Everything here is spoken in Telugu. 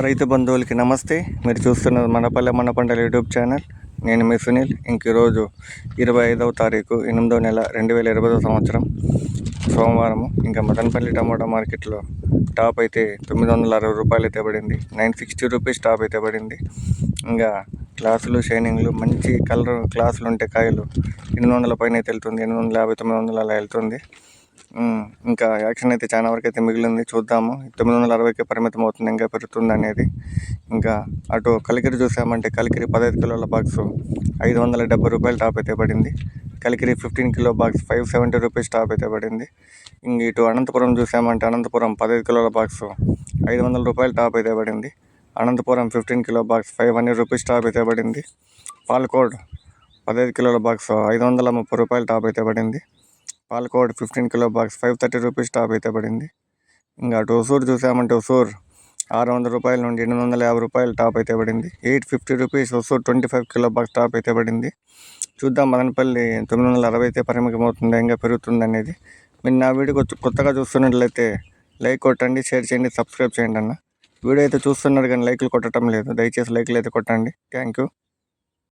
రైతు బంధువులకి నమస్తే. మీరు చూస్తున్నది మనపల్లె మన పంటల యూట్యూబ్ ఛానల్. నేను మీ సునీల్. ఇంక ఈరోజు ఇరవై ఐదవ తారీఖు ఎనిమిదవ నెల రెండు వేల ఇరవై సంవత్సరం సోమవారం ఇంకా మదనపల్లి టమాటా మార్కెట్లో టాప్ అయితే తొమ్మిది వందల అరవై రూపాయలు అయితే పడింది. నైన్ సిక్స్టీ రూపీస్ టాప్ అయితే పడింది. ఇంకా క్లాసులు షైనింగ్లు మంచి కలర్ క్లాసులు ఉంటే కాయలు ఎనిమిది వందల పైన అయితే వెళ్తుంది. ఎనిమిది వందల యాభై తొమ్మిది వందలు అలా వెళ్తుంది. ఇంకా యాక్షన్ అయితే చాలా వరకు అయితే మిగిలింది. చూద్దాము. తొమ్మిది వందల అరవైకి పరిమితం అవుతుంది. ఇంకా పెరుగుతుంది అనేది. ఇంకా అటు కలికిరి చూసామంటే కలికిరి పదహైదు కిలోల బాక్స్ ఐదు వందల డెబ్బై రూపాయలు టాప్ అయితే పడింది. Kalikiri fifteen kilo box five seventy rupees top అయితే పడింది. ఇంక ఇటు అనంతపురం చూసామంటే అనంతపురం పదహైదు కిలోల బాక్స్ ఐదు వందల రూపాయలు టాప్ అయితే పడింది. Anantapuram fifteen kilo box five hundred rupees top అయితే పడింది. పాలకోడ్ పదహైదు కిలోల బాక్స్ ఐదు వందల ముప్పై రూపాయలు టాప్ అయితే పడింది. Palacode fifteen kilo box five thirty rupees top అయితే పడింది. ఇంకా అటు ఒసూరు చూసామంటే ఒసూర్ ఆరు వందల రూపాయల నుండి ఎనిమిది వందల యాభై రూపాయలు టాప్ అయితే పడింది. Eight fifty rupees Hosur twenty five kilo box top అయితే పడింది. చూద్దాం మదనపల్లి తొమ్మిది వందల అరవై అయితే పరిమితమవుతుంది ఇంకా పెరుగుతుంది అనేది. మీరు నా వీడియో కొత్తగా చూస్తున్నట్లయితే లైక్ కొట్టండి షేర్ చేయండి సబ్స్క్రైబ్ చేయండి అన్న. వీడియో అయితే చూస్తున్నారు కానీ లైక్లు కొట్టడం లేదు. దయచేసి లైక్లు అయితే కొట్టండి. Thank you.